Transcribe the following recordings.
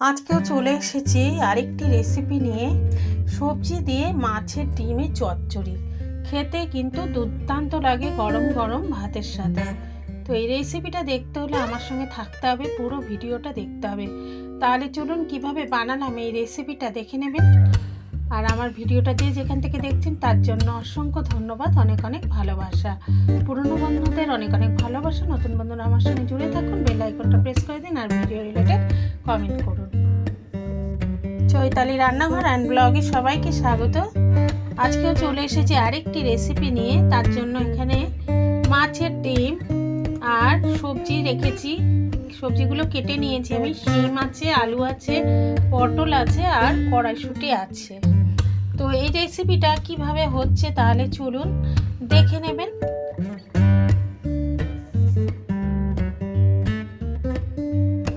আজকেও চলে এসেছি আরেকটি রেসিপি নিয়ে। সবজি দিয়ে মাছের ডিমে চচ্চড়ি। খেতে কিন্তু দুর্দান্ত লাগে গরম গরম ভাতের সাথে। তো এই রেসিপিটা দেখতে হলে আমার সঙ্গে থাকতে হবে, পুরো ভিডিওটা দেখতে হবে। তাহলে চলুন কীভাবে বানালাম এই রেসিপিটা দেখে নেবেন। আর আমার ভিডিওটা দিয়ে যেখান থেকে দেখছেন, তার জন্য অসংখ্য ধন্যবাদ, অনেক অনেক ভালোবাসা। পুরনো বন্ধুদের অনেক অনেক ভালোবাসা, নতুন বন্ধুরা আমার সঙ্গে জুড়ে থাকুন, বেল আইকনটা প্রেস করে দিন আর ভিডিও রিলেটেড কমেন্ট করুন। চৈতালি রান্নাঘর অ্যান্ড ব্লগে সবাইকে স্বাগত। আজকেও চলে এসেছি আরেকটি রেসিপি নিয়ে। তার জন্য এখানে মাছের ডিম আর সবজি রেখেছি। সবজিগুলো কেটে নিয়েছি আমি। শিম আছে, আলু আছে, পটল আছে আর কড়াইশুঁটি আছে। এই রেসিপিটা কীভাবে হচ্ছে তাহলে চলুন দেখে নেবেন।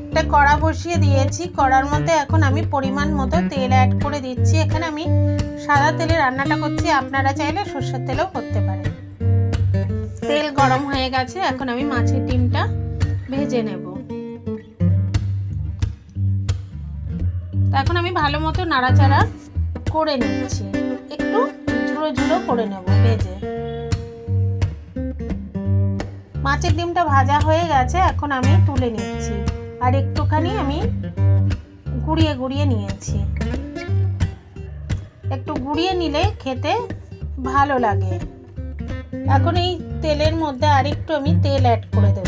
একটা কড়া বসিয়ে দিয়েছি। কড়ার মধ্যে এখন আমি পরিমাণ মতো তেল অ্যাড করে দিচ্ছি। এখানে আমি সাদা তেলে রান্নাটা করছি। আপনারা চাইলে সর্ষের তেলেও করতে পারেন। তেল গরম হয়ে গেছে। এখন আমি মাছের ডিমটা ভেজে নেব। এখন আমি ভালো মতো নাড়াচাড়া করে নিচ্ছি। একটু ঝুড়ো ঝুড়ো করে নেব ভেজে মাছের ডিমটা ভাজা হয়ে গেছে, এখন আমি তুলে নিচ্ছি। আর একটুখানি আমি গুঁড়িয়ে গুঁড়িয়ে নিয়েছি। একটু গুঁড়িয়ে নিলে খেতে ভালো লাগে। এখন এই তেলের মধ্যে আরেকটু আমি তেল অ্যাড করে দেব।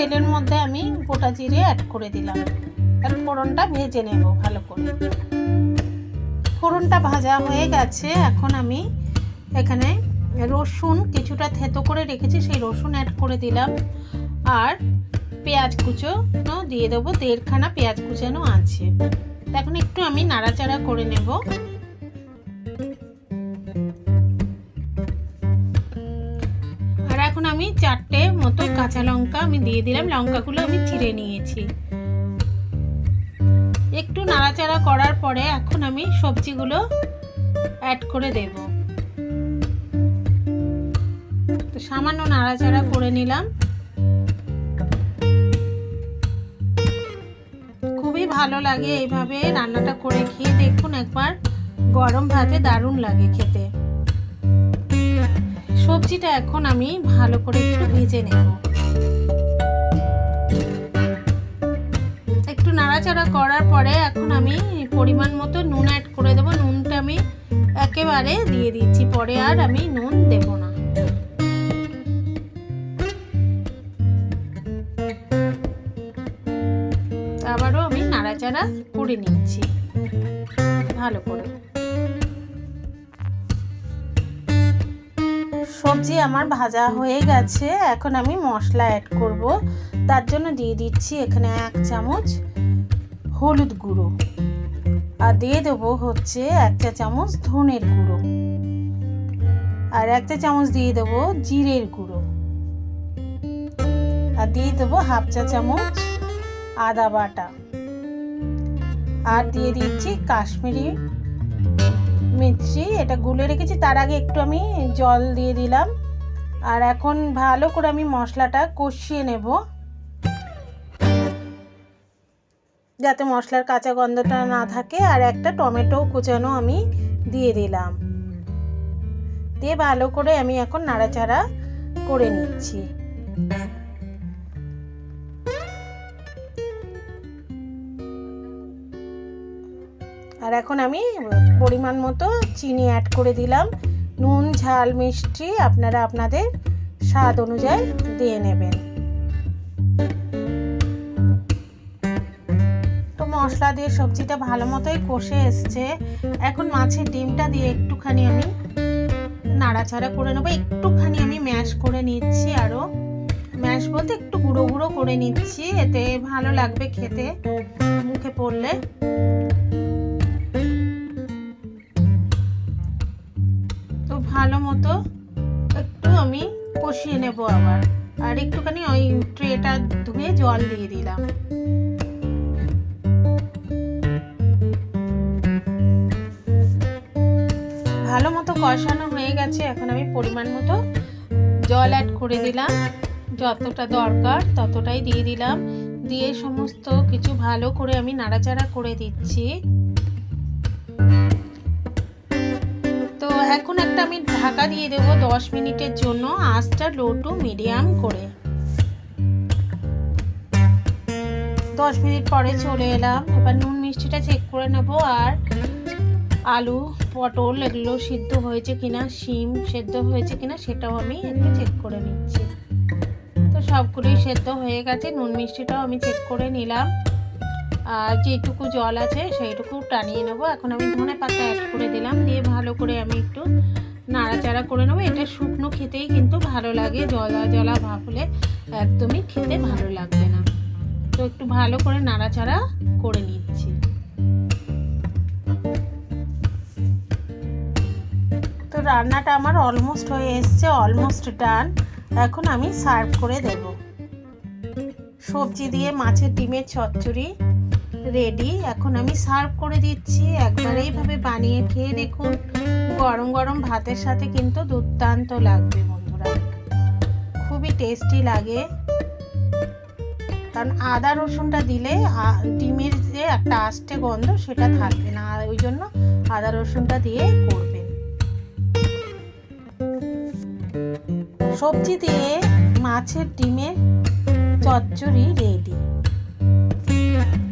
তেলের মধ্যে আমি গোটা জিরে অ্যাড করে দিলাম। আর ফোড়নটা ভেজে নেব ভালো করে। ফোড়নটা ভাজা হয়ে গেছে। এখন আমি এখানে রসুন কিছুটা থেতো করে রেখেছি, সেই রসুন অ্যাড করে দিলাম। আর পেঁয়াজ কুচোনো দিয়ে দেবো। দেড়খানা পেঁয়াজ কুচানো আছে। এখন একটু আমি নাড়াচাড়া করে নেব। আমি চারটে মতো কাঁচা লঙ্কা আমি দিয়ে দিলাম। লঙ্কাগুলো আমি চিড়ে নিয়েছি। একটু নাড়াচাড়া করার পরে এখন আমি সবজিগুলো অ্যাড করে দেব। তো সামান্য নাড়াচাড়া করে নিলাম। খুবই ভালো লাগে এইভাবে রান্নাটা করে খেয়ে। দেখুন একবার গরম ভাতে দারুণ লাগে খেতে। সবজিটা এখন আমি ভালো করে একটু ভেজে নেব। একটু নাড়াচাড়া করার পরে এখন আমি পরিমাণ মতো নুন অ্যাড করে দেবো। নুনটা আমি একেবারে দিয়ে দিচ্ছি, পরে আর আমি নুন দেব না। আবারও আমি নাড়াচাড়া করে নিচ্ছি, ভালো করে। সবজি আমার ভাজা হয়ে গেছে। এখন আমি মশলা অ্যাড করব। তার জন্য দিয়ে দিচ্ছি এখানে এক চামচ হলুদ গুঁড়ো। আর দিয়ে দেবো হচ্ছে এক চা চামচ ধনের গুঁড়ো। আর এক চা চামচ দিয়ে দেবো জিরের গুঁড়ো। আর দিয়ে দেবো হাফ চা চামচ আদা বাটা। আর দিয়ে দিচ্ছি কাশ্মীরি মির্চি, এটা গুলে রেখেছি, তার আগে একটু আমি জল দিয়ে দিলাম। আর এখন ভালো করে আমি মশলাটা কষিয়ে নেব। যাতে মশলার কাঁচা গন্ধটা না থাকে, আর একটা টমেটো কুচানো আমি দিয়ে দিলাম। দিয়ে ভালো করে আমি এখন নাড়াচাড়া করে নিচ্ছি। আর এখন আমি পরিমাণ মতো চিনি অ্যাড করে দিলাম। নুন, ঝাল, মিষ্টি আপনারা আপনাদের স্বাদ অনুযায়ী দিয়ে নেবেন। তো মশলা দিয়ে সবজিটা ভালো মতোই কষে এসছে। এখন মাছের ডিমটা দিয়ে একটুখানি আমি নাড়াচাড়া করে নেব। একটুখানি আমি ম্যাশ করে নিচ্ছি আরও ম্যাশ বলতে একটু গুঁড়ো গুঁড়ো করে নিচ্ছি। এতে ভালো লাগবে খেতে। মুখে পড়লে। মতো একটু আমি কষিয়ে নেব আবার। আর একটুখানি ওই ট্রেটা ধুয়ে জল দিয়ে দিলাম। ভালো মতো কষানো হয়ে গেছে, এখন আমি পরিমাণ মতো জল অ্যাড করে দিলাম। যতটা দরকার ততটাই দিয়ে দিলাম। দিয়ে সমস্ত কিছু ভালো করে আমি নাড়াচাড়া করে দিচ্ছি। এখন একটা আমি ঢাকা দিয়ে দেবো দশ মিনিটের জন্য আঁচটা লো টু মিডিয়াম করে। দশ মিনিট পরে চলে এলাম। এবার নুন মিষ্টিটা চেক করে নেব আর আলু, পটল এগুলো সিদ্ধ হয়েছে কিনা, শিম সেদ্ধ হয়েছে কিনা সেটাও আমি একটু চেক করে নিচ্ছি। তো সবগুলোই সেদ্ধ হয়ে গেছে। নুন মিষ্টিটাও আমি চেক করে নিলাম। যেটুকু জল আছে সেইটুকু টানিয়ে নেব। এখন আমি ধনে পাতা অ্যাড করে দিলাম, দিয়ে ভালো করে আমি একটু নাড়াচাড়া করে নেব। এটা শুকনো খেতেই কিন্তু ভালো লাগে, জলা জলা ভাব হলে একদমই খেতে ভালো লাগবে না। তো একটু ভালো করে নাড়াচাড়া করে নিচ্ছি। তো রান্নাটা আমার অলমোস্ট হয়ে এসছে অলমোস্ট ডান এখন আমি সার্ভ করে দেব। সবজি দিয়ে মাছের ডিমের চচ্চড়ি রেডি এখন আমি সার্ভ করে দিচ্ছি। একবার এইভাবে বানিয়ে খেয়ে দেখুন। গরম গরম ভাতের সাথে কিন্তু দুর্দান্ত লাগবে বন্ধুরা। খুবই টেস্টি লাগে। কারণ আদা রসুনটা দিলে ডিমের যে একটা আষ্টে গন্ধ সেটা থাকবে না। আর ওই জন্য আদা রসুনটা দিয়ে করবেন। সবজি দিয়ে মাছের ডিমের চচ্চড়ি রেডি